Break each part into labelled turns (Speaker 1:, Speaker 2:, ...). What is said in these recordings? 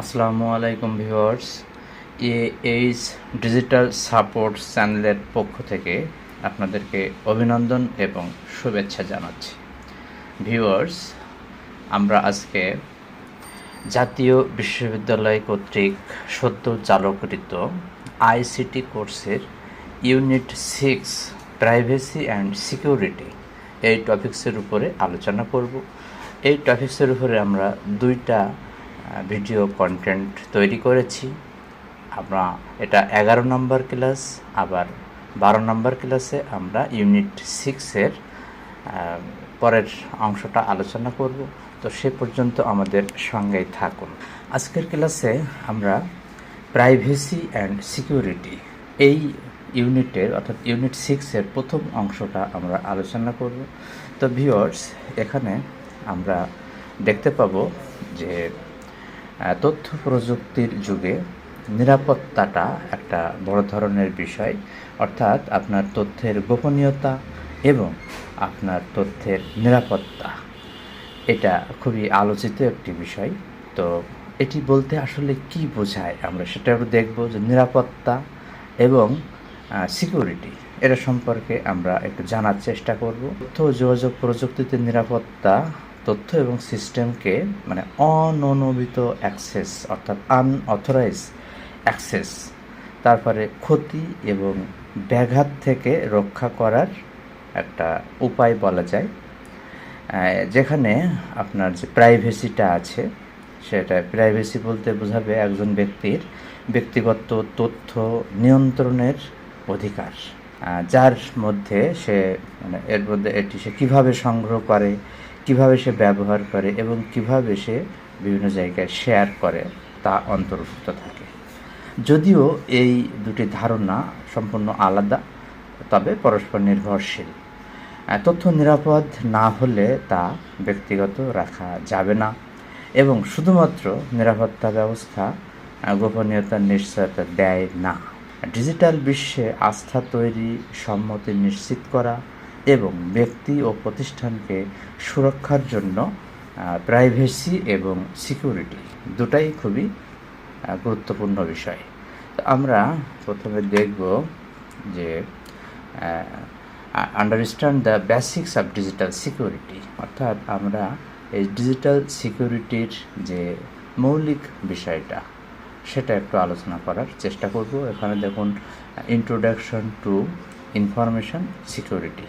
Speaker 1: আসসালামু আলাইকুম viewers, A H digital support চ্যানেলের পক্ষ থেকে আপনাদেরকে অভিনন্দন এবং শুভেচ্ছা জানাচ্ছি। ভিউয়ার্স, আমরা আজকে জাতীয় বিশ্ববিদ্যালয় কর্তৃক সদ্য চালকৃত আইসিটি কোর্সের unit six, privacy and security এই টপিক্সের উপরে আলোচনা করব। এই টপিক্সের উপরে আমরা দুইটা ভিডিও কন্টেন্ট তৈরি করেছি। আমরা এটা এগারো নম্বর ক্লাস আবার বারো নম্বর ক্লাসে আমরা ইউনিট সিক্সের পরের অংশটা আলোচনা করব। তো সে পর্যন্ত আমাদের সঙ্গেই থাকুন। আজকের ক্লাসে আমরা প্রাইভেসি অ্যান্ড সিকিউরিটি এই ইউনিটের অর্থাৎ ইউনিট সিক্সের প্রথম অংশটা আমরা আলোচনা করব। তো ভিউয়ার্স এখানে আমরা দেখতে পাবো যে তথ্য প্রযুক্তির যুগে নিরাপত্তাটা একটা বড় ধরনের বিষয়। অর্থাৎ আপনার তথ্যের গোপনীয়তা এবং আপনার তথ্যের নিরাপত্তা। এটা খুবই আলোচিত একটি বিষয়। তো এটি বলতে আসলে কি বোঝায় আমরা সেটা দেখব যে নিরাপত্তা এবং সিকিউরিটি এটা সম্পর্কে আমরা একটু জানার চেষ্টা করব। তথ্য যোগাযোগ প্রযুক্তিতে নিরাপত্তা তথ্য এবং সিস্টেমকে মানে অননুমিত অ্যাক্সেস, অর্থাৎ আনঅথরাইজ অ্যাক্সেস তারপরে ক্ষতি এবং ব্যাঘাত থেকে রক্ষা করার একটা উপায় বলা যায়। যেখানে আপনার যে প্রাইভেসিটা আছে, সেটা প্রাইভেসি বলতে বোঝাবে একজন ব্যক্তির ব্যক্তিগত তথ্য নিয়ন্ত্রণের অধিকার। যার মধ্যে সে মানে এর মধ্যে এটি সে কীভাবে সংগ্রহ করে কীভাবে সে ব্যবহার করে এবং কীভাবে সে বিভিন্ন জায়গায় শেয়ার করে, তা অন্তর্ভুক্ত থাকে। যদিও এই দুটি ধারণা সম্পূর্ণ আলাদা, তবে পরস্পর নির্ভরশীল। তথ্য নিরাপদ না হলে তা ব্যক্তিগত রাখা যাবে না এবং শুধুমাত্র নিরাপত্তা ব্যবস্থা গোপনীয়তার নিশ্চয়তা দেয় না। ডিজিটাল বিশ্বে আস্থা তৈরি সম্মতি নিশ্চিত করা এবং ব্যক্তি ও প্রতিষ্ঠানকে সুরক্ষার জন্য প্রাইভেসি এবং সিকিউরিটি দুটাই খুবই গুরুত্বপূর্ণ বিষয়। আমরা প্রথমে দেখব যে understand the basics of digital security অর্থাৎ আমরা এই ডিজিটাল সিকিউরিটির যে মৌলিক বিষয়টা, সেটা একটু আলোচনা করার চেষ্টা করব। এখানে দেখুন ইন্ট্রোডাকশন টু ইনফরমেশন সিকিউরিটি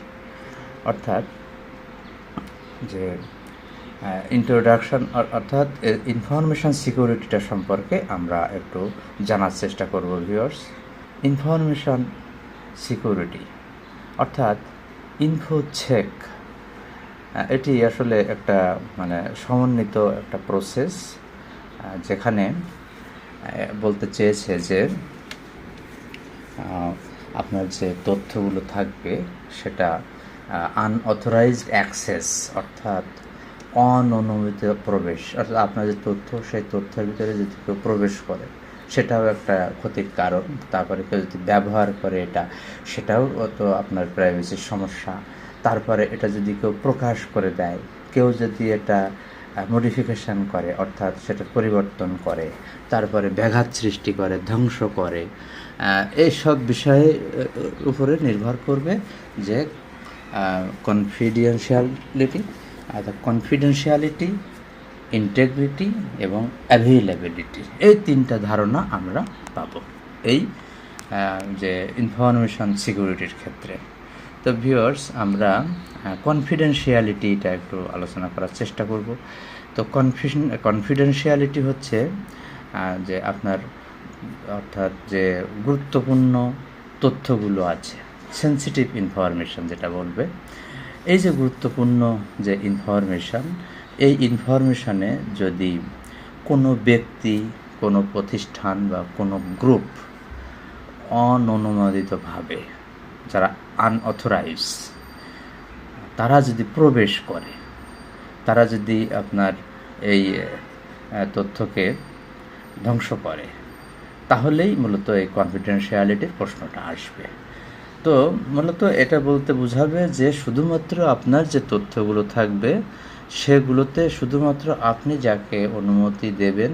Speaker 1: অর্থাৎ যে ইন্ট্রোডাকশন অর্থাৎ ইনফরমেশন সিকিউরিটিটা সম্পর্কে আমরা একটু জানার চেষ্টা করব ভিউয়ার্স ইনফরমেশন সিকিউরিটি অর্থাৎ ইনফো চেক এটি আসলে একটা মানে সমন্বিত একটা প্রসেস যেখানে বলতে চেয়েছে যে আপনার যে তথ্যগুলো থাকবে সেটা আনঅথরাইজড অ্যাক্সেস অর্থাৎ অননুমিত প্রবেশ, অর্থাৎ আপনার যে তথ্য, সেই তথ্যের ভিতরে যদি কেউ প্রবেশ করে, সেটাও একটা ক্ষতির কারণ। তারপরে কেউ যদি ব্যবহার করে এটা, সেটাও তো আপনার প্রাইভেসির সমস্যা। তারপরে এটা যদি কেউ প্রকাশ করে দেয়, কেউ যদি এটা মডিফিকেশন করে, অর্থাৎ সেটা পরিবর্তন করে, তারপরে ব্যাঘাত সৃষ্টি করে, ধ্বংস করে এইসব বিষয়ে উপরে নির্ভর করবে যে কনফিডেন্সিয়ালিটি কনফিডেন্সিয়ালিটি ইন্টেগ্রিটি এবং অ্যাভেলেবিলিটি এই তিনটা ধারণা আমরা পাব। এই যে ইনফরমেশন সিকিউরিটির ক্ষেত্রে। তো ভিউয়ার্স আমরা কনফিডেন্সিয়ালিটিটা একটু আলোচনা করার চেষ্টা করব। তো কনফিশন কনফিডেন্সিয়ালিটি হচ্ছে যে আপনার, অর্থাৎ যে গুরুত্বপূর্ণ তথ্যগুলো আছে। সেন্সিটিভ ইনফরমেশন যেটা বলবে। এই যে গুরুত্বপূর্ণ যে ইনফরমেশন এই ইনফরমেশানে যদি কোনো ব্যক্তি, কোনো প্রতিষ্ঠান বা কোনো গ্রুপ অননুমোদিতভাবে যারা আনঅথরাইজ তারা যদি প্রবেশ করে, তারা যদি আপনার এই তথ্যকে ধ্বংস করে, তাহলেই মূলত এই কনফিডেন্সিয়ালিটির প্রশ্নটা আসবে। তো মূলত এটা বলতে বোঝাবে যে শুধুমাত্র আপনার যে তথ্যগুলো থাকবে, সেগুলোতে শুধুমাত্র আপনি যাকে অনুমতি দেবেন,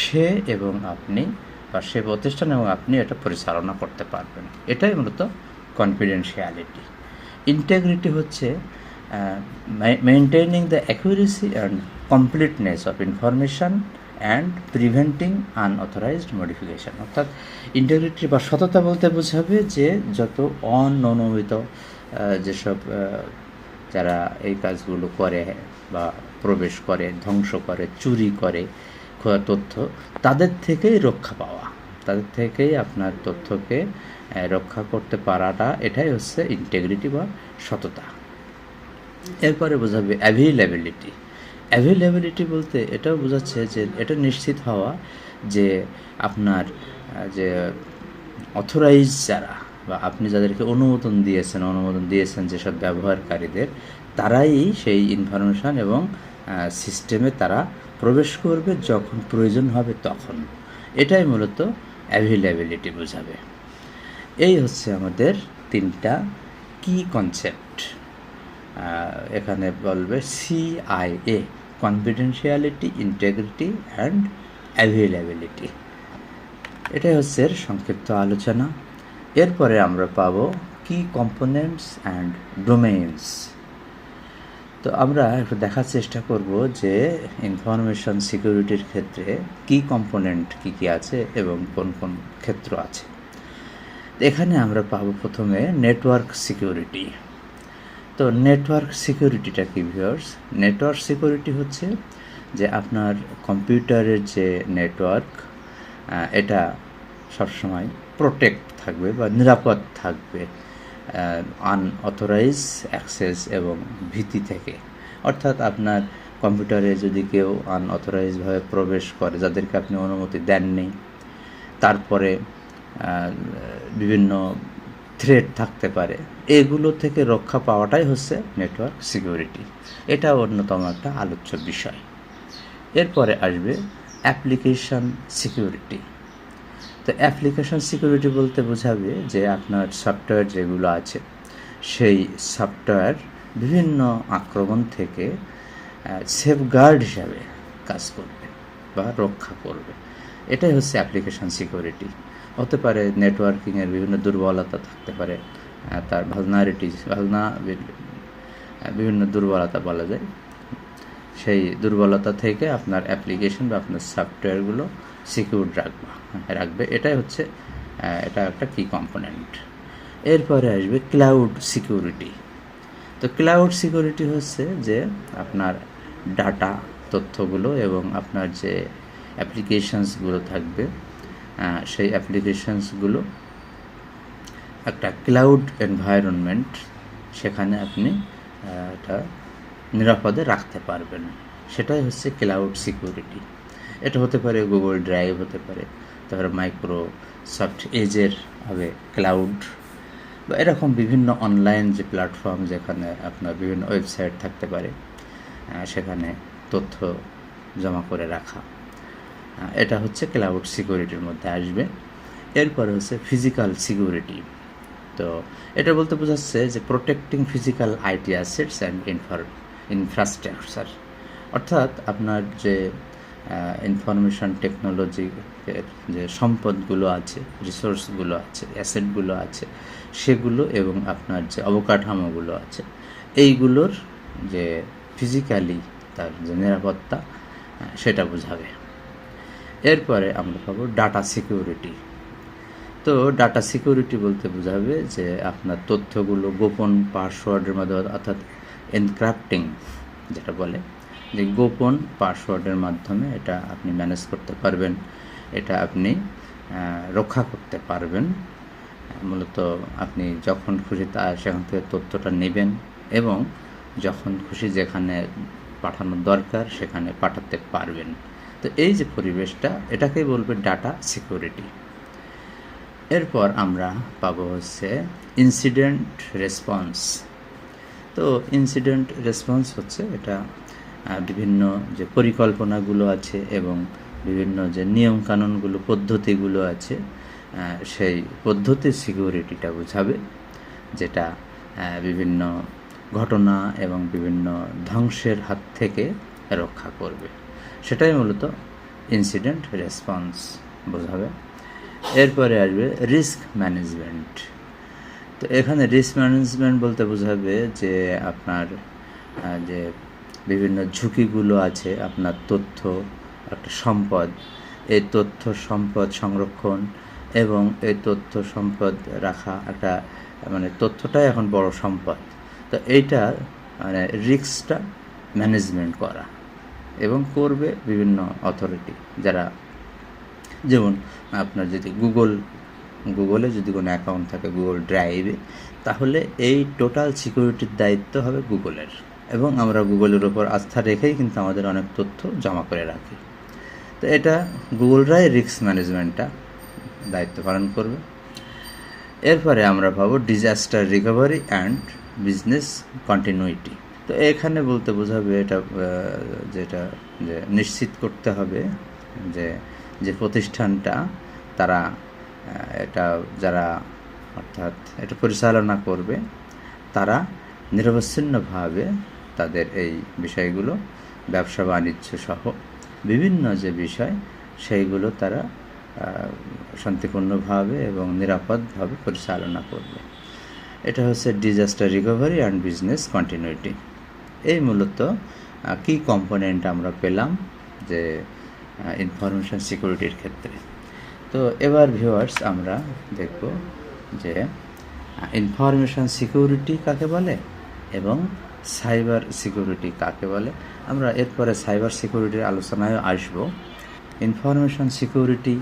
Speaker 1: সে এবং আপনি বা সে প্রতিষ্ঠান এবং আপনি এটা পরিচালনা করতে পারবেন। এটাই মূলত কনফিডেন্সিয়ালিটি ইন্টেগ্রিটি হচ্ছে maintaining the accuracy and completeness of information and preventing unauthorised modification অর্থাৎ ইন্টেগ্রিটি বা সততা বলতে বোঝাবে যে যত অননুমিত যেসব যারা এই কাজগুলো করে বা প্রবেশ করে, ধ্বংস করে, চুরি করে তথ্য, তাদের থেকেই রক্ষা পাওয়া। তাদের থেকেই আপনার তথ্যকে রক্ষা করতে পারাটা, এটাই হচ্ছে ইন্টেগ্রিটি বা সততা। এরপরে বোঝাবে অ্যাভেলেবিলিটি অ্যাভেলেবিলিটি বলতে এটাও বোঝাচ্ছে যে এটা নিশ্চিত হওয়া যে আপনার যে অথরাইজ যারা বা আপনি যাদেরকে অনুমোদন দিয়েছেন অনুমোদন দিয়েছেন যেসব ব্যবহারকারীদের, তারাই সেই ইনফরমেশান এবং সিস্টেমে তারা প্রবেশ করবে যখন প্রয়োজন হবে তখন। এটাই মূলত অ্যাভেলেবিলিটি বোঝাবে। এই হচ্ছে আমাদের তিনটা কি কনসেপ্ট এখানে বলবে CIA confidentiality integrity and availability এটাই হচ্ছে সংক্ষিপ্ত আলোচনা। এরপরে আমরা পাব কি কম্পোনেন্টস অ্যান্ড ডোমেইনস তো আমরা একটু দেখার চেষ্টা করব যে ইনফরমেশন সিকিউরিটির ক্ষেত্রে কি কম্পোনেন্ট কি কি আছে এবং কোন কোন ক্ষেত্র আছে। এখানে আমরা পাবো প্রথমে নেটওয়ার্ক সিকিউরিটি তো নেটওয়ার্ক সিকিউরিটিটা কি ভিউয়ার্স নেটওয়ার্ক সিকিউরিটি হচ্ছে যে আপনার কম্পিউটারের যে নেটওয়ার্ক এটা সবসময় প্রোটেক্ট থাকবে বা নিরাপদ থাকবে আনঅথরাইজ অ্যাক্সেস এবং ভীতি থেকে। অর্থাৎ আপনার কম্পিউটারে যদি কেউ আনঅথরাইজভাবে প্রবেশ করে, যাদেরকে আপনি অনুমতি দেননি, তারপরে বিভিন্ন থ্রেট থাকতে পারে এগুলো থেকে রক্ষা পাওয়াটাই হচ্ছে নেটওয়ার্ক সিকিউরিটি এটা অন্যতম একটা আলোচ্য বিষয়। এরপরে আসবে অ্যাপ্লিকেশন সিকিউরিটি তো অ্যাপ্লিকেশন সিকিউরিটি বলতে বোঝাবে যে আপনার সফটওয়্যার যেগুলো আছে, সেই সফটওয়্যার বিভিন্ন আক্রমণ থেকে সেফগার্ড হিসাবে কাজ করবে বা রক্ষা করবে। এটাই হচ্ছে অ্যাপ্লিকেশন সিকিউরিটি হতে পারে নেটওয়ার্কিংয়ের বিভিন্ন দুর্বলতা থাকতে পারে তার ভালনারিটিস ভাজনা বিভিন্ন দুর্বলতা বলা যায়। সেই দুর্বলতা থেকে আপনার অ্যাপ্লিকেশন বা আপনার সফটওয়্যারগুলো সিকিউর রাখবে রাখবে। এটাই হচ্ছে এটা একটা কি কম্পোনেন্ট এরপরে আসবে ক্লাউড সিকিউরিটি তো ক্লাউড সিকিউরিটি হচ্ছে যে আপনার ডাটা তথ্যগুলো এবং আপনার যে অ্যাপ্লিকেশনসগুলো থাকবে সেই অ্যাপ্লিকেশনসগুলো একটা ক্লাউড এনভায়রনমেন্ট সেখানে আপনি এটা নিরাপদে রাখতে পারবেন। সেটাই হচ্ছে ক্লাউড সিকিউরিটি। এটা হতে পারে গুগল ড্রাইভ, হতে পারে তারপরে মাইক্রোসফট এজের হবে ক্লাউড বা এরকম বিভিন্ন অনলাইন যে প্ল্যাটফর্ম যেখানে আপনার বিভিন্ন ওয়েবসাইট থাকতে পারে সেখানে তথ্য জমা করে রাখা। এটা হচ্ছে ক্লাউড সিকিউরিটির মধ্যে আসবে। এরপরে হচ্ছে ফিজিক্যাল সিকিউরিটি। তো এটা বলতে বোঝাচ্ছে যে protecting physical IT assets and infra infrastructure অর্থাৎ আপনার যে ইনফরমেশন টেকনোলজির যে সম্পদগুলো আছে রিসোর্সগুলো আছে অ্যাসেটগুলো আছে, সেগুলো এবং আপনার যে অবকাঠামোগুলো আছে, এইগুলোর যে ফিজিক্যালি তার যে নিরাপত্তা সেটা বোঝাবে। এরপরে আমরা পাবো ডাটা সিকিউরিটি তো ডাটা সিকিউরিটি বলতে বোঝাবে যে আপনার তথ্যগুলো গোপন পাসওয়ার্ডের মাধ্যমে অর্থাৎ এনক্রাফটিং যেটা বলে, যে গোপন পাসওয়ার্ডের মাধ্যমে এটা আপনি ম্যানেজ করতে পারবেন, এটা আপনি রক্ষা করতে পারবেন। মূলত আপনি যখন খুশি তা সেখান থেকে তথ্যটা নেবেন এবং যখন খুশি যেখানে পাঠানোর দরকার সেখানে পাঠাতে পারবেন। তো এই যে পরিবেশটা, এটাকেই বলবে ডাটা সিকিউরিটি এরপর আমরা পাবো হচ্ছে ইনসিডেন্ট রেসপন্স তো ইনসিডেন্ট রেসপন্স হচ্ছে এটা বিভিন্ন যে পরিকল্পনাগুলো আছে এবং বিভিন্ন যে নিয়মকানুনগুলো, পদ্ধতিগুলো আছে সেই পদ্ধতির সিকিউরিটিটা বোঝাবে, যেটা বিভিন্ন ঘটনা এবং বিভিন্ন ধ্বংসের হাত থেকে রক্ষা করবে। সেটাই মূলত ইনসিডেন্ট রেসপন্স বোঝাবে। এরপরে আসবে রিস্ক ম্যানেজমেন্ট তো এখানে রিস্ক ম্যানেজমেন্ট বলতে বোঝাবে যে আপনার যে বিভিন্ন ঝুঁকিগুলো আছে, আপনার তথ্য, একটা সম্পদ। এই তথ্য সম্পদ সংরক্ষণ এবং এই তথ্য সম্পদ রাখা একটা মানে তথ্যটাই এখন বড় সম্পদ। তো এইটা মানে রিস্কটা ম্যানেজমেন্ট করা এবং করবে বিভিন্ন অথরিটি যারা, যেমন আপনার যদি গুগল গুগলে যদি কোনো অ্যাকাউন্ট থাকে গুগল ড্রাইভে তাহলে এই টোটাল সিকিউরিটির দায়িত্ব হবে গুগলের এবং আমরা গুগলের ওপর আস্থা রেখেই কিন্তু আমাদের অনেক তথ্য জমা করে রাখি। তো এটা গুগলরাই রিস্ক ম্যানেজমেন্টটা দায়িত্ব পালন করবে। এরপরে আমরা পাবো disaster recovery and business continuity তো এখানে বলতে বোঝাবে এটা যেটা যে নিশ্চিত করতে হবে যে যে প্রতিষ্ঠানটা তারা এটা যারা অর্থাৎ এটা পরিচালনা করবে, তারা নিরবচ্ছিন্নভাবে তাদের এই বিষয়গুলো, ব্যবসা বাণিজ্য সহ বিভিন্ন যে বিষয়, সেইগুলো তারা শান্তিপূর্ণভাবে এবং নিরাপদভাবে পরিচালনা করবে। এটা হচ্ছে disaster recovery and business continuity এই মূলত কি কম্পোনেন্ট আমরা পেলাম যে ইনফরমেশন সিকিউরিটির ক্ষেত্রে? তো এবার ভিউয়ার্স আমরা দেখব যে ইনফরমেশন সিকিউরিটি কাকে বলে এবং সাইবার সিকিউরিটি কাকে বলে। আমরা এরপরে সাইবার সিকিউরিটির আলোচনায় আসব। ইনফরমেশন সিকিউরিটি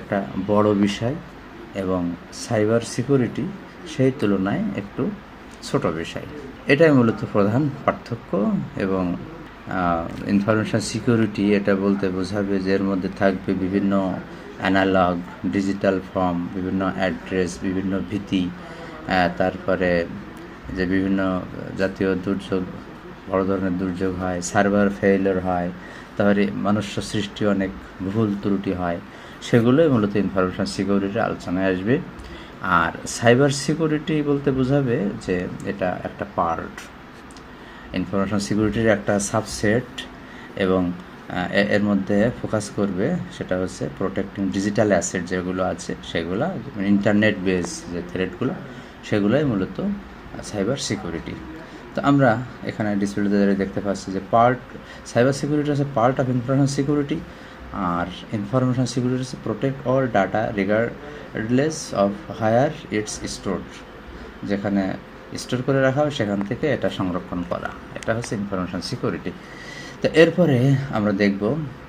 Speaker 1: একটা বড় বিষয় এবং সাইবার সিকিউরিটি সেই তুলনায় একটু ছোট বিষয়। এটাই মূলত প্রধান পার্থক্য এবং ইনফরমেশন সিকিউরিটি এটা বলতে বোঝাবে যে এর মধ্যে থাকবে বিভিন্ন অ্যানালগ ডিজিটাল ফর্ম বিভিন্ন অ্যাড্রেস বিভিন্ন ভীতি তারপরে যে বিভিন্ন জাতীয় দুর্যোগ, বড় ধরনের দুর্যোগ হয় সার্ভার ফেইলর হয়, তারপরে মনুষ্য সৃষ্টি অনেক ভুল ত্রুটি হয়, সেগুলোই মূলত ইনফরমেশন সিকিউরিটির আলোচনায় আসবে। আর সাইবার সিকিউরিটি বলতে বোঝাবে যে এটা একটা পার্ট ইনফরমেশন সিকিউরিটির একটা সাবসেট এবং এর মধ্যে ফোকাস করবে সেটা হচ্ছে প্রোটেক্টিং ডিজিটাল অ্যাসেট যেগুলো আছে, সেগুলো ইন্টারনেট বেস যে থ্রেডগুলো সেগুলোই মূলত সাইবার সিকিউরিটি তো আমরা এখানে ডিসপ্লেতে দেখতে পাচ্ছি যে পার্ট সাইবার সিকিউরিটি হচ্ছে পার্ট অফ ইনফরমেশন সিকিউরিটি আর ইনফরমেশন সিকিউরিটি হচ্ছে protect all data regardless of where it's store যেখানে স্টোর করে রাখা হয়, সেখান থেকে এটা সংরক্ষণ করা। এটা হচ্ছে ইনফরমেশন সিকিউরিটি তো এরপরে আমরা দেখব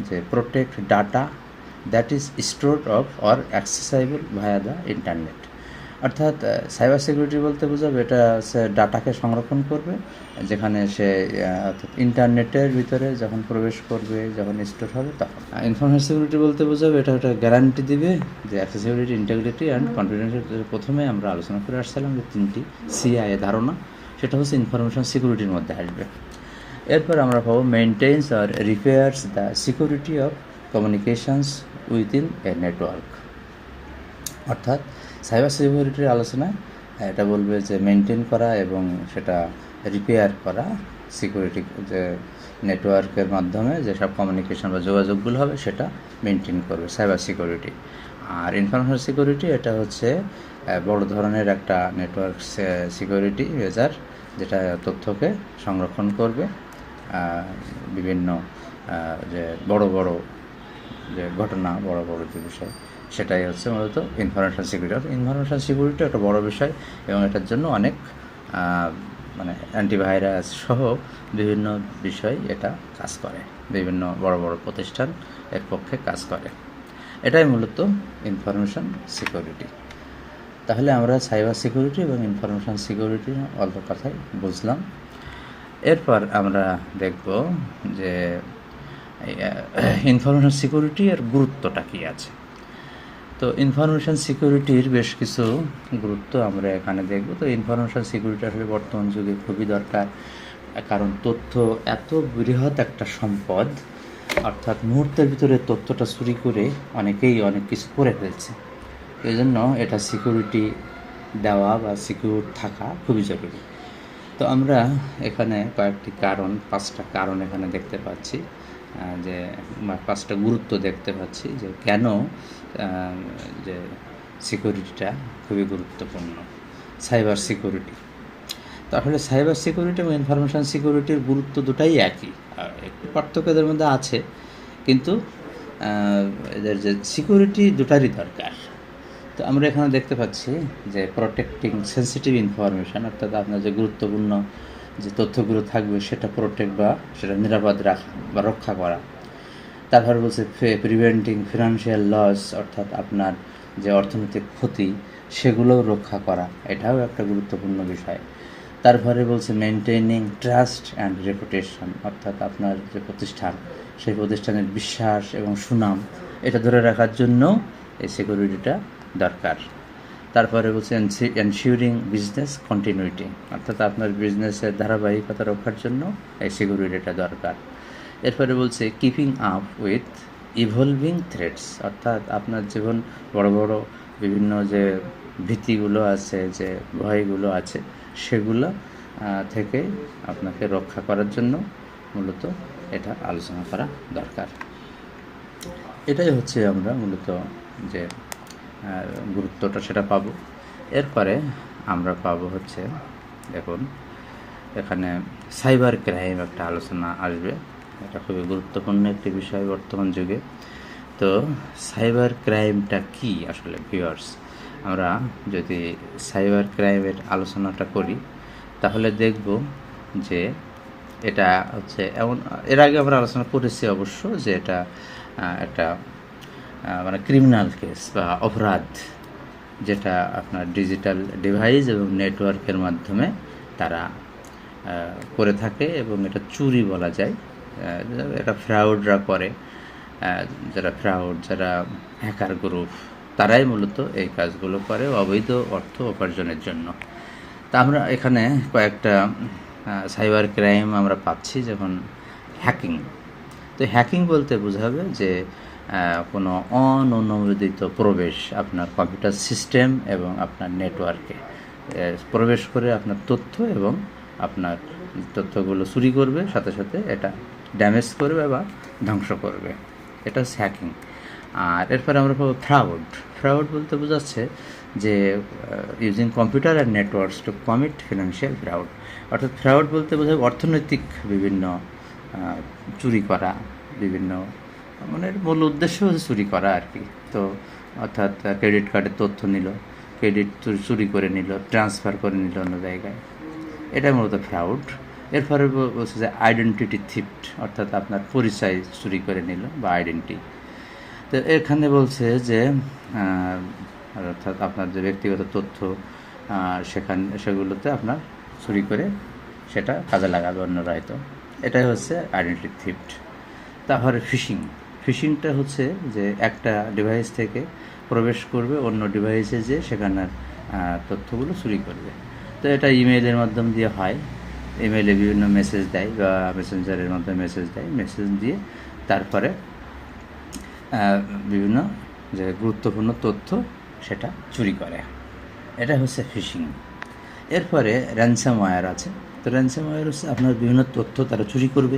Speaker 1: যে protect data that is stored of or accessible via the internet অর্থাৎ সাইবার সিকিউরিটি বলতে বোঝাবে এটা সে ডাটাকে সংরক্ষণ করবে, যেখানে সে অর্থাৎ ইন্টারনেটের ভিতরে যখন প্রবেশ করবে, যখন স্টোর হবে তখন। ইনফরমেশন সিকিউরিটি বলতে বোঝাবে এটা একটা গ্যারান্টি দিবে যে অ্যাক্সেসিবিলিটি ইন্টিগ্রিটি অ্যান্ড কনফিডেন্সিয়াল প্রথমে আমরা আলোচনা করে আসছিলাম যে তিনটি সিআইএ ধারণা, সেটা হচ্ছে ইনফরমেশন সিকিউরিটির মধ্যে আসবে। এরপর আমরা পাবো maintains R repairs the security of communications within a network অর্থাৎ সাইবার সিকিউরিটির আলোচনায় এটা বলবে যে মেনটেন করা এবং সেটা রিপেয়ার করা সিকিউরিটি যে নেটওয়ার্কের মাধ্যমে যেসব কমিউনিকেশন বা যোগাযোগগুলো হবে সেটা মেনটেন করবে সাইবার সিকিউরিটি আর ইনফরমেশন সিকিউরিটি এটা হচ্ছে বড় ধরনের একটা নেটওয়ার্ক সিকিউরিটি মেজার যেটা তথ্যকে সংরক্ষণ করবে। বিভিন্ন যে বড় বড় যে ঘটনা, বড় বড় যে বিষয়, সেটাই হচ্ছে মূলত ইনফরমেশন সিকিউরিটি ইনফরমেশন সিকিউরিটি একটা বড় বিষয় এবং এটার জন্য অনেক মানে অ্যান্টিভাইরাস সহ বিভিন্ন বিষয় এটা কাজ করে, বিভিন্ন বড় বড় প্রতিষ্ঠান এর পক্ষে কাজ করে। এটাই মূলত ইনফরমেশন সিকিউরিটি তাহলে আমরা সাইবার সিকিউরিটি এবং ইনফরমেশন সিকিউরিটি অল্প কথাই বুঝলাম। এরপর আমরা দেখব যে ইনফরমেশন সিকিউরিটি এর গুরুত্বটা কী আছে। তো ইনফরমেশন সিকিউরিটির বেশ কিছু গুরুত্ব আমরা এখানে দেখব। তো ইনফরমেশন সিকিউরিটি আসলে বর্তমান যুগে খুবই দরকার, কারণ তথ্য এত বৃহৎ একটা সম্পদ, অর্থাৎ মুহূর্তের ভিতরে তথ্যটা চুরি করে অনেকেই অনেক কিছু করে ফেলছে। এই জন্য এটা সিকিউরিটি দেওয়া বা সিকিউর থাকা খুবই জরুরি। তো আমরা এখানে কয়েকটি কারণ, পাঁচটা কারণ এখানে দেখতে পাচ্ছি যে পাঁচটা গুরুত্ব দেখতে পাচ্ছি, যে কেন যে সিকিউরিটিটা খুবই গুরুত্বপূর্ণ সাইবার সিকিউরিটি তাহলে সাইবার সিকিউরিটি এবং ইনফরমেশান সিকিউরিটির গুরুত্ব দুটাই একই, আর একটু পার্থক্য এদের মধ্যে আছে, কিন্তু এদের যে সিকিউরিটি দুটারই দরকার। তো আমরা এখানে দেখতে পাচ্ছি যে প্রোটেক্টিং সেন্সিটিভ ইনফরমেশান অর্থাৎ আপনার যে গুরুত্বপূর্ণ যে তথ্যগুলো থাকবে সেটা প্রোটেক্ট বা সেটা নিরাপদ রাখা বা রক্ষা করা। তারপরে বলছে প্রিভেন্টিং ফিনান্সিয়াল লস অর্থাৎ আপনার যে অর্থনৈতিক ক্ষতি, সেগুলোও রক্ষা করা। এটাও একটা গুরুত্বপূর্ণ বিষয়। তারপরে বলছে মেনটেনিং ট্রাস্ট অ্যান্ড রেপুটেশন অর্থাৎ আপনার যে প্রতিষ্ঠান, সেই প্রতিষ্ঠানের বিশ্বাস এবং সুনাম, এটা ধরে রাখার জন্য এই সিকিউরিটিটা দরকার। তারপরে বলছে এনশিওরিং বিজনেস কন্টিনিউটি অর্থাৎ আপনার বিজনেসের ধারাবাহিকতা রক্ষার জন্য এই সিকিউরিটিটা দরকার। এরপরে বলছে keeping up with evolving threats অর্থাৎ আপনার জীবন বড় বড় বিভিন্ন যে ভীতিগুলো আছে, যে ভয়গুলো আছে, সেগুলো থেকে আপনাকে রক্ষা করার জন্য মূলত এটা আলোচনা করা দরকার। এটাই হচ্ছে আমরা মূলত যে গুরুত্বটা সেটা পাবো। এরপরে আমরা পাবো হচ্ছে, দেখুন, এখানে সাইবার ক্রাইম একটা আলোচনা আসবে। এটা খুবই গুরুত্বপূর্ণ একটি বিষয় বর্তমান যুগে। তো সাইবার ক্রাইমটা কি আসলে ভিউয়ার্স আমরা যদি সাইবার ক্রাইমের আলোচনাটা করি, তাহলে দেখব যে এটা হচ্ছে এমন, এর আগে আমরা আলোচনা করেছি অবশ্য যে এটা একটা মানে ক্রিমিনাল কেস বা অপরাধ যেটা আপনার ডিজিটাল ডিভাইস এবং নেটওয়ার্কের মাধ্যমে তারা করে থাকে এবং এটা চুরি বলা যায়। এটা ফ্রাউডরা করে। যারা ফ্রাউড যারা হ্যাকার গ্রুপ তারাই মূলত এই কাজগুলো করে অবৈধ অর্থ উপার্জনের জন্য। তা আমরা এখানে কয়েকটা সাইবার ক্রাইম আমরা পাচ্ছি যেমন হ্যাকিং তো হ্যাকিং বলতে বোঝাবে যে কোনো অননুমোদিত প্রবেশ আপনার কম্পিউটার সিস্টেম এবং আপনার নেটওয়ার্কে। প্রবেশ করে আপনার তথ্য এবং আপনার তথ্যগুলো চুরি করবে, সাথে সাথে এটা ড্যামেজ করবে বা ধ্বংস করবে। এটা হচ্ছে হ্যাকিং আর এরপরে আমরা পাবো ফ্রাউড ফ্রাউড বলতে বোঝাচ্ছে যে using computer and networks to commit financial fraud অর্থাৎ ফ্রাউড বলতে বোঝায় অর্থনৈতিক বিভিন্ন চুরি করা, বিভিন্ন মানে মূল উদ্দেশ্য হচ্ছে চুরি করা আর কি। তো অর্থাৎ ক্রেডিট কার্ডের তথ্য নিল ক্রেডিট চুরি করে নিল ট্রান্সফার করে নিল অন্য জায়গায়। এটা মূলত ফ্রাউড এরপরে বলছে যে আইডেন্টিটি থিফট অর্থাৎ আপনার পরিচয় চুরি করে নিল বা আইডেন্টি তো এখানে বলছে যে অর্থাৎ আপনার যে ব্যক্তিগত তথ্য সেখান, সেগুলোতে আপনার চুরি করে সেটা কাজে লাগাবে অন্যরা হয়তো এটাই হচ্ছে আইডেন্টি থিফট তারপরে ফিশিং ফিশিংটা হচ্ছে যে একটা ডিভাইস থেকে প্রবেশ করবে, অন্য ডিভাইসে যে সেখানের তথ্যগুলো চুরি করবে। তো এটা ইমেইলের মাধ্যম দিয়ে হয়। ইমেইলে বিভিন্ন মেসেজ দেয় বা মেসেঞ্জারের মাধ্যমে মেসেজ দেয়। মেসেজ দিয়ে তারপরে বিভিন্ন যে গুরুত্বপূর্ণ তথ্য সেটা চুরি করে। এটা হচ্ছে ফিশিং এরপরে র্যানসাম ওয়্যার আছে। তো র্যানসাম ওয়্যার হচ্ছে আপনার বিভিন্ন তথ্য তারা চুরি করবে।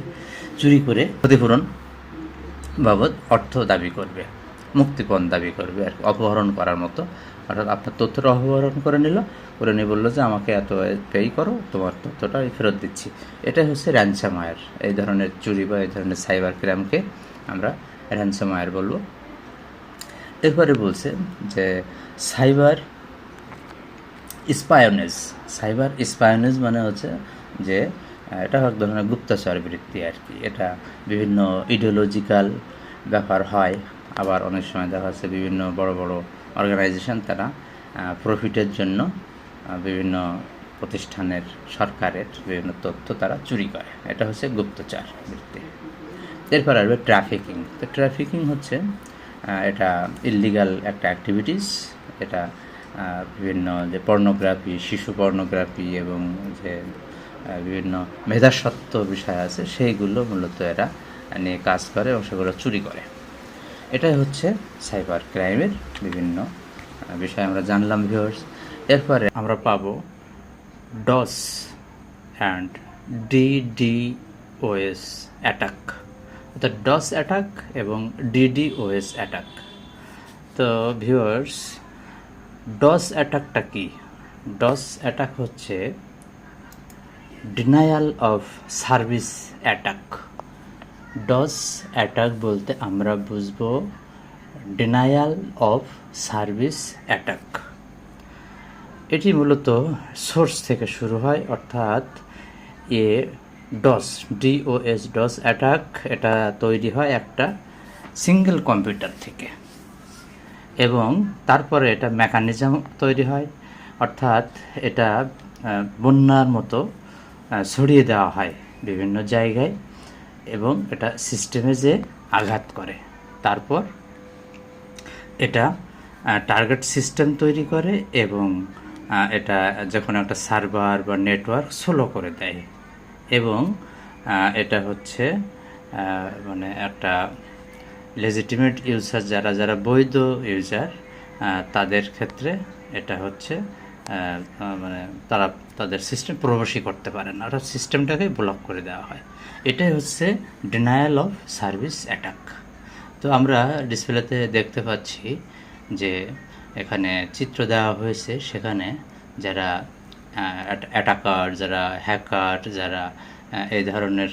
Speaker 1: চুরি করে ক্ষতিপূরণ বাবদ অর্থ দাবি করবে, মুক্তিপণ দাবি করবে আর অপহরণ করার মতো। অর্থাৎ আপনার তথ্যটা অপহরণ করে নিল, করে নিয়ে বলল যে আমাকে এত পেই করো, তোমার তথ্যটা আমি ফেরত দিচ্ছি। এটাই হচ্ছে র্যানসামায়ার এই ধরনের চুরি বা এই ধরনের সাইবার ক্রাইমকে আমরা র্যানসামায়ার বলব। এরপরে বলছে যে সাইবার স্পায়োনেজ সাইবার স্পায়োনেজ মানে হচ্ছে যে এটা এক ধরনের গুপ্তচর বৃত্তি আর কি। এটা বিভিন্ন ইডিওলজিক্যাল ব্যাপার হয়। আবার অনেক সময় দেখা যাচ্ছে বিভিন্ন বড় বড় অর্গানাইজেশন তারা প্রফিটের জন্য বিভিন্ন প্রতিষ্ঠানের সরকারের বিভিন্ন তথ্য তারা চুরি করে। এটা হচ্ছে গুপ্তচর বৃত্তি। এরপর আসবে ট্রাফিকিং তো ট্রাফিকিং হচ্ছে এটা ইলিগাল একটা অ্যাক্টিভিটিস এটা বিভিন্ন যে পর্নোগ্রাফি শিশু পর্নোগ্রাফি এবং যে বিভিন্ন মেধাসত্ব বিষয় আছে, সেইগুলো মূলত এরা নিয়ে কাজ করে এবং সেগুলো চুরি করে। এটাই হচ্ছে সাইবার ক্রাইমের বিভিন্ন বিষয়। আমরা জানলাম ভিউয়ার্স এরপরে আমরা পাবো ডস অ্যান্ড ডিডিওএস অ্যাটাক। অর্থাৎ ডস অ্যাটাক এবং ডিডিওএস অ্যাটাক। তো ভিউয়ার্স ডস অ্যাটাকটা কি? ডস অ্যাটাক হচ্ছে denial of service attack DoS attack বলতে আমরা বুঝব ডিনায়াল অফ সার্ভিস অ্যাটাক এটি মূলত সোর্স থেকে শুরু হয়, অর্থাৎ এ ডস ডিওএস ডস অ্যাটাক এটা তৈরি হয় একটা সিঙ্গেল কম্পিউটার থেকে। এবং তারপরে এটা মেকানিজম তৈরি হয়, অর্থাৎ এটা বন্যার মতো ছড়িয়ে দেওয়া হয় বিভিন্ন জায়গায় এবং এটা সিস্টেমে যে আঘাত করে। তারপর এটা টার্গেট সিস্টেম তৈরি করে এবং এটা যখন একটা সার্ভার বা নেটওয়ার্ক স্লো করে দেয় এবং এটা হচ্ছে মানে একটা লেজিটিমেট ইউজার যারা যারা বৈধ ইউজার তাদের ক্ষেত্রে এটা হচ্ছে মানে তারা তাদের সিস্টেম প্রবেশই করতে পারে না। অর্থাৎ সিস্টেমটাকে ব্লক করে দেওয়া হয়। এটাই হচ্ছে ডিনায়াল অফ সার্ভিস অ্যাটাক তো আমরা ডিসপ্লেতে দেখতে পাচ্ছি যে এখানে চিত্র দেওয়া হয়েছে, সেখানে যারা অ্যাটাকার যারা হ্যাকার যারা এই ধরনের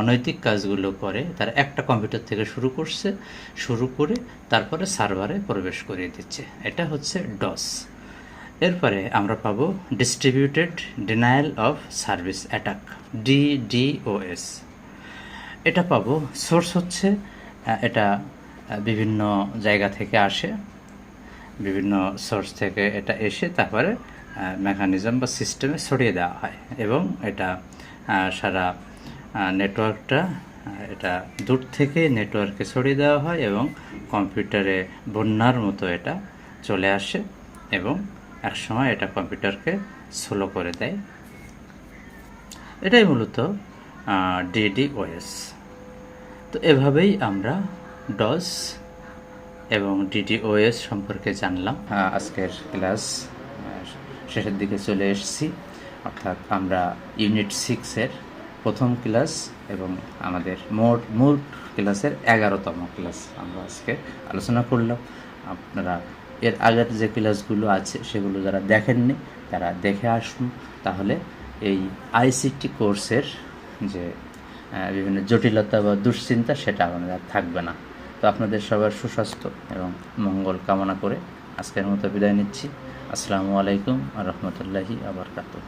Speaker 1: অনৈতিক কাজগুলো করে, তারা একটা কম্পিউটার থেকে শুরু করছে, শুরু করে তারপরে সার্ভারে প্রবেশ করিয়ে দিচ্ছে। এটা হচ্ছে ডস এরপরে আমরা পাবো distributed denial of service attack DDOS এটা পাবো সোর্স হচ্ছে এটা বিভিন্ন জায়গা থেকে আসে, বিভিন্ন সোর্স থেকে এটা এসে তারপরে মেকানিজম বা সিস্টেমে ছড়িয়ে দেওয়া হয় এবং এটা সারা নেটওয়ার্কটা এটা দূর থেকে নেটওয়ার্কে ছড়িয়ে দেওয়া হয় এবং কম্পিউটারে বন্যার মতো এটা চলে আসে এবং একসময় এটা কম্পিউটারকে স্লো করে দেয়। এটাই মূলত ডিডিওএস তো এভাবেই আমরা ডস এবং ডিডিওএস সম্পর্কে জানলাম। আজকের ক্লাস শেষের দিকে চলে এসেছি। অর্থাৎ আমরা ইউনিট সিক্সের প্রথম ক্লাস এবং আমাদের মোট মোট ক্লাসের এগারোতম ক্লাস আমরা আজকে আলোচনা করলাম। আপনারা এর আগের যে ক্লাসগুলো আছে, সেগুলো যারা দেখেননি, তারা দেখে আসুন। তাহলে এই আইসিটি কোর্সের যে বিভিন্ন জটিলতা বা দুশ্চিন্তা, সেটা আমাদের আর থাকবে না। তো আপনাদের সবার সুস্বাস্থ্য এবং মঙ্গল কামনা করে আজকের মতো বিদায় নিচ্ছি। আসসালামু আলাইকুম আ রহমতুল্লাহি আবরকাতুহ